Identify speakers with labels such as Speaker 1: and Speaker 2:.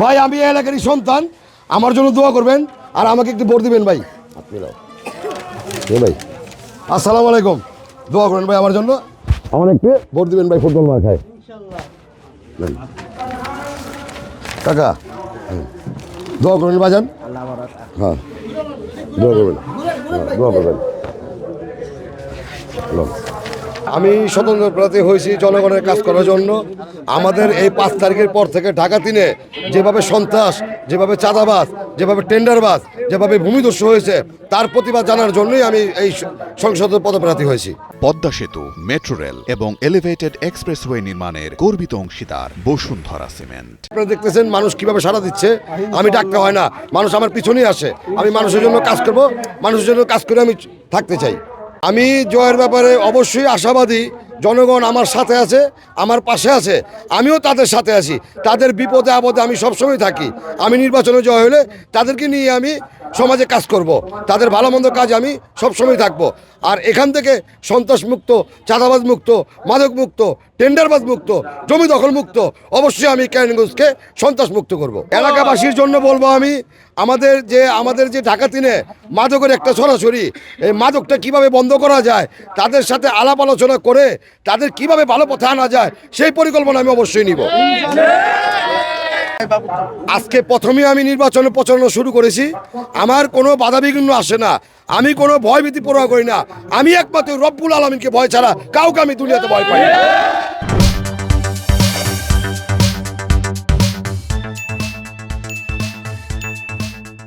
Speaker 1: ভাই আমি এলাকারই সন্তান। আমার জন্য দোয়া করবেন আর আমাকে একটু ভোট দিবেন ভাই। আপনি ভাই আসসালামু আলাইকুম। দোয়া করেন ভাই আমার জন্য। আমার একটু ভোট দিবেন ভাই ফুটবল মার খায় নেন। কাকা দোয়া করবেন বাজান হ্যাঁ দোয়া করবেন। হ্যাঁ, দোয়া করবেন। হ্যালো আমি স্বতন্ত্র প্রার্থী হয়েছি জনগণের কাজ করার জন্য। আমাদের এই পাঁচ তারিখের পর থেকে ঢাকা তিনে যেভাবে সন্ত্রাস যেভাবে চাঁদাবাস যেভাবে টেন্ডারবাজ যেভাবে ভূমিদস্যু হয়েছে তার প্রতিবাদ জানার জন্যই আমি এই সংসদ পদপ্রার্থী হয়েছি।
Speaker 2: পদ্মা সেতু মেট্রো রেল এবং এলিভেটেড এক্সপ্রেসওয়ে নির্মাণের গর্বিত অংশীদার বসুন্ধরা সিমেন্ট।
Speaker 1: আপনারা দেখতেছেন মানুষ কীভাবে সাড়া দিচ্ছে। আমি ডাকতে হয় না। মানুষ আমার পিছনেই আসে। আমি মানুষের জন্য কাজ করব। মানুষের জন্য কাজ করে আমি থাকতে চাই। আমি জয়ের ব্যাপারে অবশ্যই আশাবাদী, জনগণ আমার সাথে আছে, আমার পাশে আছে, আমিও তাদের সাথে আছি। তাদের বিপদে আপদে আমি সবসময় থাকি। আমি নির্বাচনে জয় হলে তাদেরকে নিয়ে আমি সমাজে কাজ করব। তাদের ভালো মন্দ কাজ আমি সবসময় থাকব আর এখান থেকে সন্ত্রাস মুক্ত, চাঁদাবাজ মুক্ত, মাদক মুক্ত, টেন্ডারবাজ মুক্ত, জমি দখল মুক্ত, অবশ্যই আমি ক্যারিনগঞ্জকে সন্ত্রাস মুক্ত করব। এলাকাবাসীর জন্য বলব আমি, আমাদের যে আমাদের যে ঢাকা তিনে মাদকের একটা সরাসরি, এই মাদকটা কীভাবে বন্ধ করা যায়, তাদের সাথে আলাপ আলোচনা করে তাদের কীভাবে ভালো পথে আনা যায়, সেই পরিকল্পনা আমি অবশ্যই নিব আজকে প্রথমে আমি নির্বাচন প্রচারণা শুরু করেছি। আমার কোনো বাধা বিঘ্ন আসে না। আমি কোনো ভয় ভীতি পড়া করি না। আমি একমাত্র রব্বুল আলমিনকে ভয় ছাড়া কাউকে আমি দুনিয়াতে ভয় পাই না।